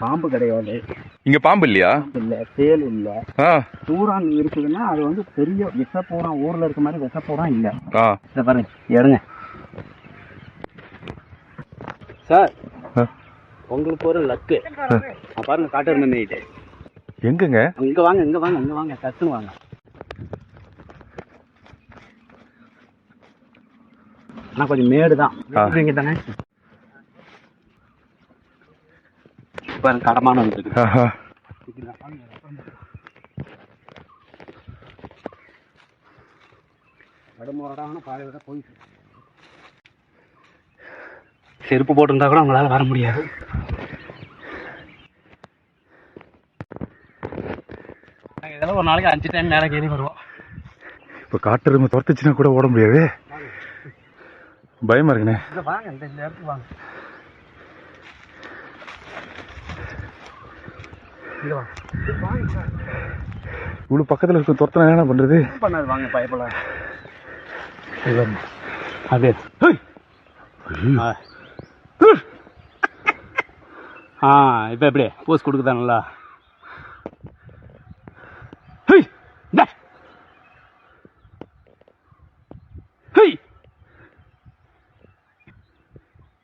பாம்பு கிடையாது. இங்க பாம்பு இல்லையா? இல்ல தேல் இல்ல. பூரான் இருக்குதுன்னா அது வந்து பெரிய விஷப்பூரம் ஊர்ல இருக்க மாதிரி விஷப்பூரம் இல்ல. இதை பாருங்க எடுங்க. சார். உங்களுக்கு ஒரு லக்கு. பாருங்க காட்டு நின்றுட்டு எங்கங்க? இங்க வாங்க இங்க வாங்க இங்க வாங்க டக்குன்னு வாங்க. ஆனா கொஞ்சம் மேடு தான் தானே பாருங்க கடமான வந்துருக்கு. செருப்பு போட்டிருந்தா கூட உங்களால வர முடியாது. இதெல்லாம் ஒரு நாளைக்கு அஞ்சு டைம் மேலே ஏறி வருவோம். இப்ப காட்டுருமை துரத்துச்சுன்னா கூட ஓட முடியாது. பயமா இருக்குண்ணே. வாங்க இந்த இந்த இடத்துக்கு வாங்க. இவ்வளவு பக்கத்துல இருக்க துரத்தினா என்ன என்ன பண்ணாது வாங்க பாருங்க. அது ஆ. இப்போ எப்படி? போஸ் கொடுக்குதா நல்லா.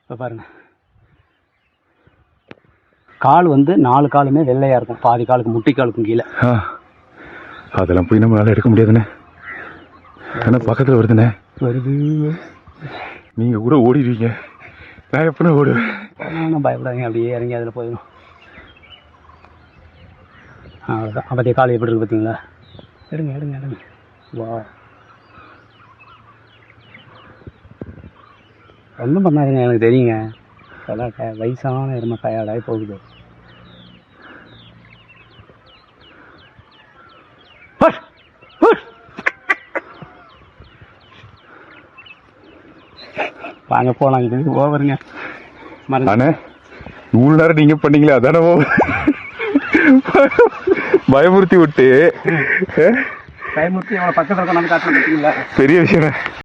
இப்ப பாருங்க. கால் வந்து நாலு காலுமே வெள்ளையா இருக்கும். பாதி காலுக்கு முட்டி காலுக்கும் கீழே. ஆ. அதெல்லாம் போய் நம்மளால எடுக்க முடியாதுண்ணே. ஏன்னா பக்கத்துல வருதுண்ணே? வருது. நீங்க கூட ஓடிடுவீங்க. நான் எப்பனே ஓடுவேன். பயப்படாதீங்க அப்படியே இறங்கி அதில் போயிடும் அவ்வளோதான் அப்போதைய கால் எப்படி இருக்கு பார்த்தீங்களா எடுங்க எடுங்க எடுங்க. வா ஒன்றும் பண்ணாதுங்க எனக்கு தெரியுங்க. க வயசான எருமை கையாடாகி போகுது. வாங்க போகலாம் இது ஓவருங்க. மறந்து அண்ணே இவ்வளவு நேரம் நீங்க பண்ணீங்களே அதானே பயமுறுத்தி விட்டு? பயமுறுத்தி அவளை பக்கத்தில் கொண்டாந்து காட்டுறது பார்த்தீங்களா பெரிய விஷயம்